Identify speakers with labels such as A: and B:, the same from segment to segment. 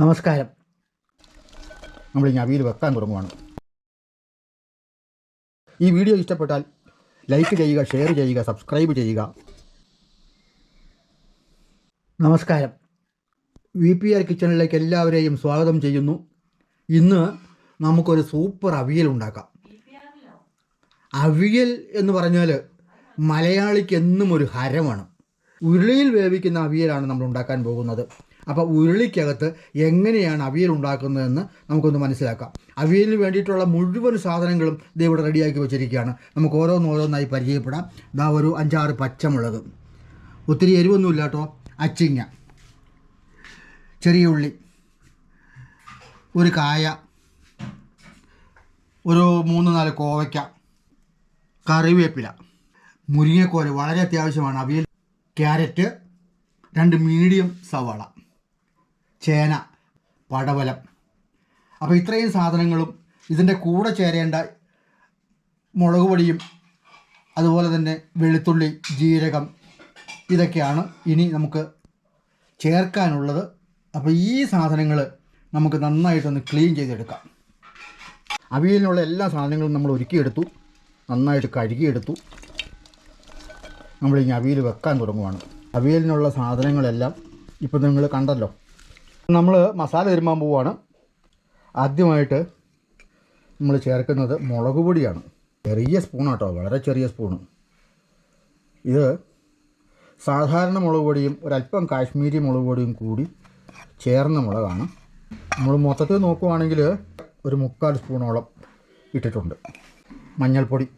A: നമസ്കാരം. നമ്മൾ ഇനി അവിയിൽ വെക്കാൻ തുടങ്ങുവാണ്. ഈ വീഡിയോ ഇഷ്ടപ്പെട്ടാൽ ലൈക്ക് ചെയ്യുക ഷെയർ ചെയ്യുക സബ്സ്ക്രൈബ് ചെയ്യുക. നമസ്കാരം. വി പി ആർ കിച്ചണിലേക്ക് എല്ലാവരെയും സ്വാഗതം ചെയ്യുന്നു. ഇന്ന് നമുക്കൊരു സൂപ്പർ അവിയൽ ഉണ്ടാക്കാം. അവിയൽ എന്ന് പറഞ്ഞാൽ മലയാളിക്ക് എന്നും ഒരു ഹരമാണ്. ഉരുളിയിൽ വേവിക്കുന്ന അവിയലാണ് നമ്മൾ ഉണ്ടാക്കാൻ പോകുന്നത്. അപ്പോൾ ഉരുളിക്കകത്ത് എങ്ങനെയാണ് അവിയൽ ഉണ്ടാക്കുന്നതെന്ന് നമുക്കൊന്ന് മനസ്സിലാക്കാം. അവിയലിന് വേണ്ടിയിട്ടുള്ള മുഴുവൻ സാധനങ്ങളും ഇത് ഇവിടെ റെഡിയാക്കി വെച്ചിരിക്കുകയാണ്. നമുക്ക് ഓരോന്നോരോന്നായി പരിചയപ്പെടാം. ഇതാ ഒരു അഞ്ചാറ് പച്ചമുളക്. ഒത്തിരി എരിവൊന്നുമില്ല കേട്ടോ. അച്ചിങ്ങ. ചെറിയ ഉള്ളി. ഒരു കായ. ഒരു മൂന്ന് നാല് കോവയ്ക്ക. കറിവേപ്പില. മുരിങ്ങക്കോൽ വളരെ അത്യാവശ്യമാണ്. അവിയൽ ക്യാരറ്റ് രണ്ട് മീഡിയം സവാള. ചേന പടവലം. അപ്പോൾ ഇത്രയും സാധനങ്ങളും ഇതിന്റെ കൂടെ ചേരേണ്ട മുളക് പൊടിയും അതുപോലെ തന്നെ വെളുത്തുള്ളി ജീരകം ഇതൊക്കെയാണ് ഇനി നമുക്ക് ചേർക്കാനുള്ളത്. അപ്പോൾ ഈ സാധനങ്ങൾ നമുക്ക് നന്നായിട്ടൊന്ന് ക്ലീൻ ചെയ്തെടുക്കാം. അവിയലിനുള്ള എല്ലാ സാധനങ്ങളും നമ്മൾ ഒരുക്കിയെടുത്തു. നന്നായിട്ട് കഴുകിയെടുത്തു. നമ്മളിനി അവിയൽ വെക്കാൻ തുടങ്ങുവാണ്. അവിയലിനുള്ള സാധനങ്ങളെല്ലാം ഇപ്പോൾ നിങ്ങൾ കണ്ടല്ലോ. നമ്മൾ മസാല തിരുമ്പാൻ പോവുകയാണ് ആദ്യമായിട്ട് നമ്മൾ ചേർക്കുന്നത് മുളക് പൊടിയാണ്. ചെറിയ സ്പൂണാട്ടോ വളരെ ചെറിയ സ്പൂണ് ഇത് സാധാരണ മുളക് പൊടിയും ഒരല്പം കാശ്മീരി മുളക് പൊടിയും കൂടി ചേർന്ന മുളകാണ്. നമ്മൾ മൊത്തത്തിൽ നോക്കുവാണെങ്കിൽ ഒരു മുക്കാൽ സ്പൂണോളം ഇട്ടിട്ടുണ്ട്. മഞ്ഞൾപ്പൊടി.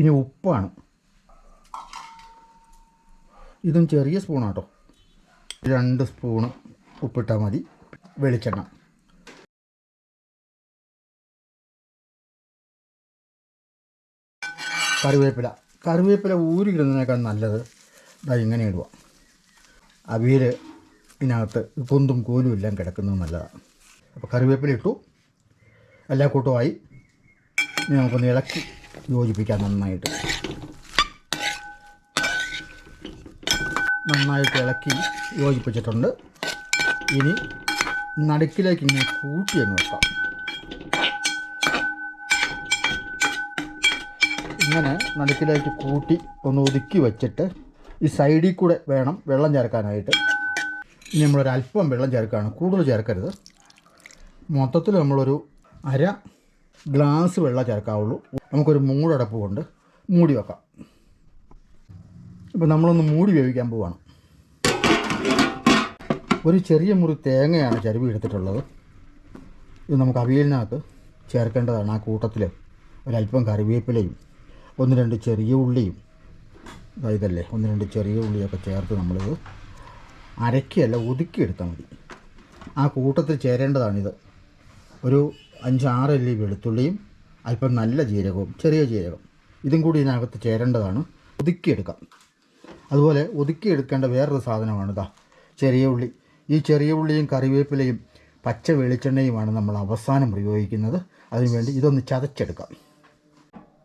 A: ഇനി ഉപ്പാണ്. ഇതും ചെറിയ സ്പൂണാട്ടോ രണ്ട് സ്പൂണ് ഉപ്പിട്ടാൽ മതി. വെളിച്ചെണ്ണ. കറിവേപ്പില. കറിവേപ്പില ഊരിയിടുന്നതിനേക്കാൾ നല്ലത് ഇതാ ഇങ്ങനെ ഇടുക. അവിയൽ ഇതിനകത്ത് പൊന്തും കോലും എല്ലാം കിടക്കുന്നത് നല്ലതാണ് അപ്പോൾ കറിവേപ്പില ഇട്ടു. എല്ലാ കൂട്ടമായി നമുക്കൊന്ന് ഇളക്കി യോജിപ്പിക്കാം നന്നായിട്ട്. നന്നായിട്ട് ഇളക്കി യോജിപ്പിച്ചിട്ടുണ്ട്. ഇനി നടുക്കിലേക്ക് ഇങ്ങനെ കൂട്ടി അങ്ങ് വെക്കാം. ഇങ്ങനെ നടുക്കിലേക്ക് കൂട്ടി ഒന്ന് ഒതുക്കി വെച്ചിട്ട് ഈ സൈഡിൽ കൂടെ വേണം വെള്ളം ചേർക്കാനായിട്ട്. ഇനി നമ്മളൊരല്പം വെള്ളം ചേർക്കുകയാണ് കൂടുതൽ ചേർക്കരുത്. മൊത്തത്തിൽ നമ്മളൊരു അര ഗ്ലാസ് വെള്ളം ചേർക്കാവുള്ളൂ. നമുക്കൊരു മൂടടപ്പ് കൊണ്ട് മൂടി വെക്കാം. ഇപ്പം നമ്മളൊന്ന് മൂടി വേവിക്കാൻ പോവാണ്. ഒരു ചെറിയ മുറി തേങ്ങയാണ് ചരുവി എടുത്തിട്ടുള്ളത്. ഇത് നമുക്ക് അവിയലിനകത്ത് ചേർക്കേണ്ടതാണ് ആ കൂട്ടത്തിൽ. ഒരല്പം കറിവേപ്പിലയും ഒന്ന് രണ്ട് ചെറിയ ഉള്ളിയും. ഇതല്ലേ ഒന്ന് രണ്ട് ചെറിയ ഉള്ളിയൊക്കെ ചേർത്ത് നമ്മളിത് അരക്കിയല്ല ഒതുക്കിയെടുത്താൽ മതി. ആ കൂട്ടത്തിൽ ചേരേണ്ടതാണിത്. ഒരു അഞ്ചാറ് അല്ലി വെളുത്തുള്ളിയും അല്പം നല്ല ജീരകവും ചെറിയ ജീരകം. ഇതും കൂടി ഇതിനകത്ത് ചേരേണ്ടതാണ്. ഒതുക്കിയെടുക്കാം. അതുപോലെ ഒതുക്കിയെടുക്കേണ്ട വേറൊരു സാധനമാണ് ഇതാ ചെറിയ ഉള്ളി. ഈ ചെറിയ ഉള്ളിയും കറിവേപ്പിലയും പച്ച വെളിച്ചെണ്ണയുമാണ് നമ്മൾ അവസാനം പ്രയോഗിക്കുന്നത് അതിനുവേണ്ടി ഇതൊന്ന് ചതച്ചെടുക്കാം.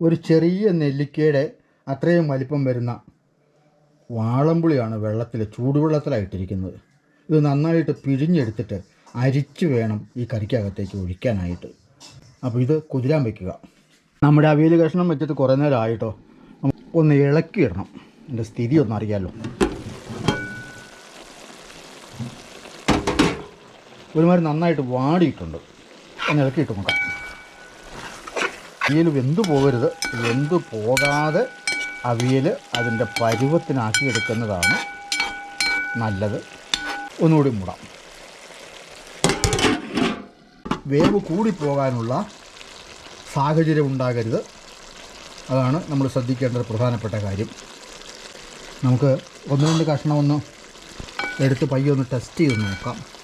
A: ഒരു ചെറിയ നെല്ലിക്കയുടെ അത്രയും വലിപ്പം വരുന്ന വാളംപുളിയാണ് വെള്ളത്തിൽ ചൂടുവെള്ളത്തിലായിട്ടിരിക്കുന്നത്. ഇത് നന്നായിട്ട് പിഴിഞ്ഞെടുത്തിട്ട് അരിച്ച് വേണം ഈ കറിക്കകത്തേക്ക് ഒഴിക്കാനായിട്ട്. അപ്പോൾ ഇത് കുതിരാൻ വയ്ക്കുക നമ്മുടെ അവിയൽ കഷ്ണം വെച്ചിട്ട് കുറേ നേരം ആയിട്ടോ ഒന്ന് ഇളക്കിയിടണം. എന്റെ സ്ഥിതി ഒന്ന് അറിയാമല്ലോ ഒരുമാതിരി നന്നായിട്ട് വാടിയിട്ടുണ്ട്. ഒന്ന് ഇളക്കിയിട്ട് നോക്കാം. അവിയൽ വെന്തു പോകരുത്. വെന്തു പോകാതെ അവിയൽ അതിന്റെ പരുവത്തിനാക്കി എടുക്കുന്നതാണ് നല്ലത്. ഒന്നുകൂടി മൂടാം. വേവ് കൂടിപ്പോകാനുള്ള സാഹചര്യം ഉണ്ടാകരുത്. അതാണ് നമ്മൾ ശ്രദ്ധിക്കേണ്ട പ്രധാനപ്പെട്ട കാര്യം. നമുക്ക് ഒന്ന് രണ്ട് കഷ്ണം ഒന്ന് എടുത്ത് പയ്യൊന്ന് ടെസ്റ്റ് ചെയ്ത് നോക്കാം.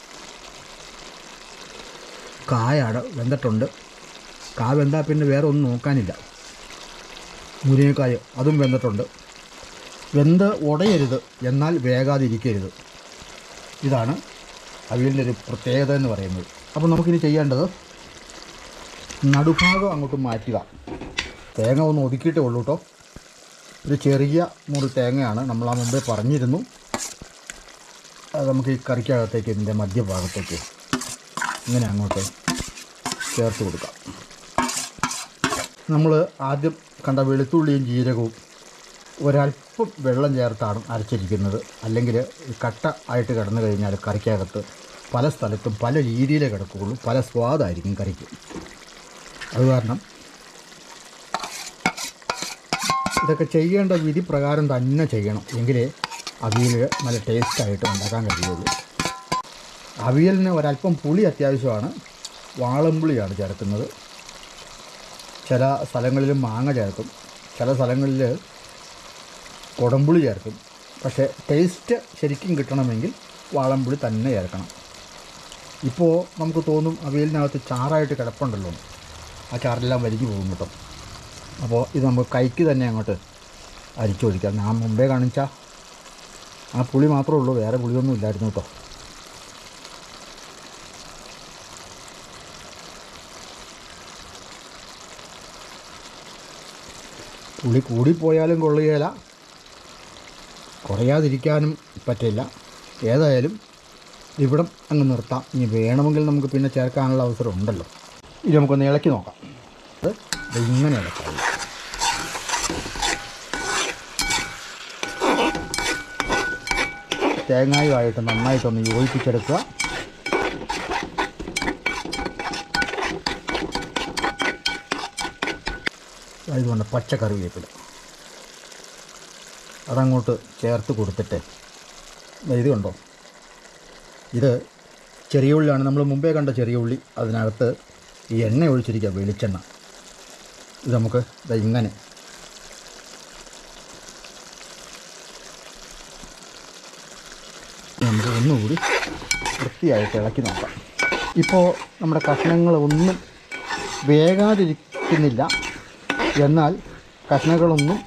A: കായാണ് വെന്തിട്ടുണ്ട്. കാ വെന്താൽ പിന്നെ വേറെ ഒന്നും നോക്കാനില്ല. മുരിങ്ങക്കായ അതും വെന്തിട്ടുണ്ട്. വെന്ത് ഉടയരുത് എന്നാൽ വേകാതിരിക്കരുത്. ഇതാണ് അവിയലിന്റെ ഒരു പ്രത്യേകത എന്ന് പറയുന്നത്. അപ്പോൾ നമുക്കിനി ചെയ്യേണ്ടത് നടുഭാഗം അങ്ങോട്ട് മാറ്റുക. തേങ്ങ ഒന്ന് ഒതുക്കിയിട്ടേ ഉള്ളൂ കേട്ടോ. ഒരു ചെറിയ മുറി തേങ്ങയാണ് നമ്മൾ ആ മുമ്പേ പറഞ്ഞിരുന്നു. അത് നമുക്ക് ഈ കറിക്കകത്തേക്ക് ഇതിന്റെ മധ്യഭാഗത്തേക്ക് ഇങ്ങനെ അങ്ങോട്ട് ചേർത്ത് കൊടുക്കാം. നമ്മൾ ആദ്യം കണ്ട വെളുത്തുള്ളിയും ജീരകവും ഒരല്പം വെള്ളം ചേർത്താണ് അരച്ചിരിക്കുന്നത്. അല്ലെങ്കിൽ കട്ട ആയിട്ട് കിടന്നു കഴിഞ്ഞാൽ കറിക്കകത്ത് പല സ്ഥലത്തും പല രീതിയിലേ കിടക്കുകയുള്ളൂ. പല സ്വാദായിരിക്കും കറിക്ക്. അത് കാരണം ഇതൊക്കെ ചെയ്യേണ്ട വിധി പ്രകാരം തന്നെ ചെയ്യണം. എങ്കിലേ അവിയൽ നല്ല ടേസ്റ്റായിട്ട് ഉണ്ടാക്കാൻ കഴിയുള്ളൂ. അവിയലിന് ഒരല്പം പുളി അത്യാവശ്യമാണ്. വാളംപുളിയാണ് ചേർക്കുന്നത്. ചില സ്ഥലങ്ങളിൽ മാങ്ങ ചേർക്കും. ചില സ്ഥലങ്ങളിൽ കുടംപുളി ചേർക്കും. പക്ഷേ ടേസ്റ്റ് ശരിക്കും കിട്ടണമെങ്കിൽ വാളംപുളി തന്നെ ചേർക്കണം. ഇപ്പോൾ നമുക്ക് തോന്നും അവിയലിനകത്ത് ചാറായിട്ട് കിടപ്പുണ്ടല്ലോ. ആ ചാറെല്ലാം വലിഞ്ഞു പോകും കേട്ടോ. അപ്പോൾ ഇത് നമുക്ക് കൈക്ക് തന്നെ അങ്ങോട്ട് അരിച്ചു ഒഴിക്കാം ഞാൻ മുമ്പേ കാണിച്ച ആ പുളി മാത്രമേ ഉള്ളൂ. വേറെ പുളിയൊന്നും ഇല്ലായിരുന്നു കേട്ടോ. പുളി കൂടിപ്പോയാലും കൊള്ളുകയില്ല കുറയാതിരിക്കാനും പറ്റില്ല. ഏതായാലും ഇവിടെ അങ്ങ് നിർത്താം. ഇനി വേണമെങ്കിൽ നമുക്ക് പിന്നെ ചേർക്കാനുള്ള അവസരം ഉണ്ടല്ലോ. ഇനി നമുക്കൊന്ന് ഇളക്കി നോക്കാം. അത് ഇങ്ങനെ ഇളക്കാം തേങ്ങായുമായിട്ട് നന്നായിട്ടൊന്ന് യോജിപ്പിച്ചെടുക്കുക. ഇതുകൊണ്ട് പച്ച കറിവേപ്പില. അതങ്ങോട്ട് ചേർത്ത് കൊടുത്തിട്ട് ഇതുണ്ടോ ഇത് ചെറിയ ഉള്ളിയാണ് നമ്മൾ മുമ്പേ കണ്ട ചെറിയ ഉള്ളി അതിനകത്ത് ഈ എണ്ണ ഒഴിച്ചിരിക്കുക വെളിച്ചെണ്ണ. ഇത് നമുക്ക് ഇങ്ങനെ. നമുക്ക് ഒന്നുകൂടി വൃത്തിയായിട്ട് ഇളക്കി നോക്കാം. ഇപ്പോൾ നമ്മുടെ കഷ്ണങ്ങൾ ഒന്നും വേകാതിരിക്കുന്നില്ല. എന്നാൽ കഷ്ണകളൊന്നും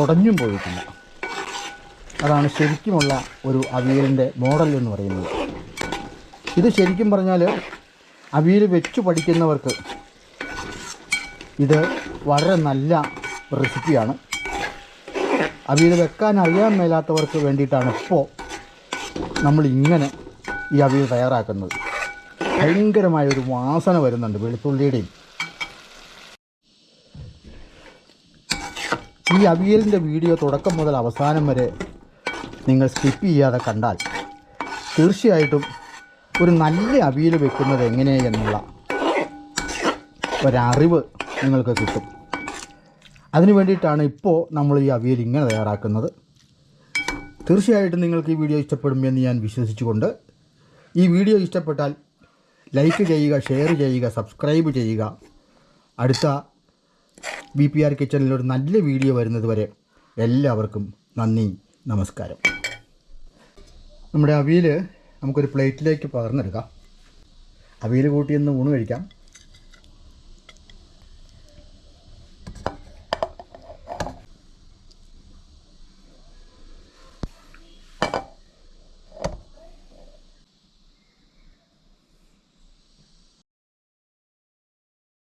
A: ഉടഞ്ഞും പോയിട്ടില്ല. അതാണ് ശരിക്കുമുള്ള ഒരു അവിയലിന്റെ മോഡൽ എന്ന് പറയുന്നത്. ഇത് ശരിക്കും പറഞ്ഞാൽ അവിയൽ വെച്ച് പഠിക്കുന്നവർക്ക് ഇത് വളരെ നല്ല റെസിപ്പിയാണ്. അവിയൽ വെക്കാൻ അറിയാൻ മേലാത്തവർക്ക് വേണ്ടിയിട്ടാണ് ഇപ്പോൾ നമ്മൾ ഇങ്ങനെ ഈ അവിയൽ തയ്യാറാക്കുന്നത്. ഭയങ്കരമായൊരു വാസന വരുന്നുണ്ട് വെളുത്തുള്ളിയുടെയും ഈ അവിയലിന്റെ വീഡിയോ തുടക്കം മുതൽ അവസാനം വരെ നിങ്ങൾ സ്കിപ്പ് ചെയ്യാതെ കണ്ടാൽ തീർച്ചയായിട്ടും ഒരു നല്ല അവിയൽ വെക്കുന്നത് എങ്ങനെ എന്നുള്ള ഒരറിവ് നിങ്ങൾക്ക് കിട്ടും. അതിനു വേണ്ടിയിട്ടാണ് ഇപ്പോൾ നമ്മൾ ഈ അവിയൽ ഇങ്ങനെ തയ്യാറാക്കുന്നത്. തീർച്ചയായിട്ടും നിങ്ങൾക്ക് ഈ വീഡിയോ ഇഷ്ടപ്പെടുമെന്ന് ഞാൻ വിശ്വസിച്ചുകൊണ്ട് ഈ വീഡിയോ ഇഷ്ടപ്പെട്ടാൽ ലൈക്ക് ചെയ്യുക ഷെയർ ചെയ്യുക സബ്സ്ക്രൈബ് ചെയ്യുക. അടുത്ത ബി പി ആർ കിച്ചണിൽ ഒരു നല്ല വീഡിയോ വരുന്നത് വരെ എല്ലാവർക്കും നന്ദി നമസ്കാരം. നമ്മുടെ അവിയൽ നമുക്കൊരു പ്ലേറ്റിലേക്ക് പകർന്നെടുക്കാം. അവിയൽ കൂട്ടിയൊന്ന് ഊണ് കഴിക്കാം.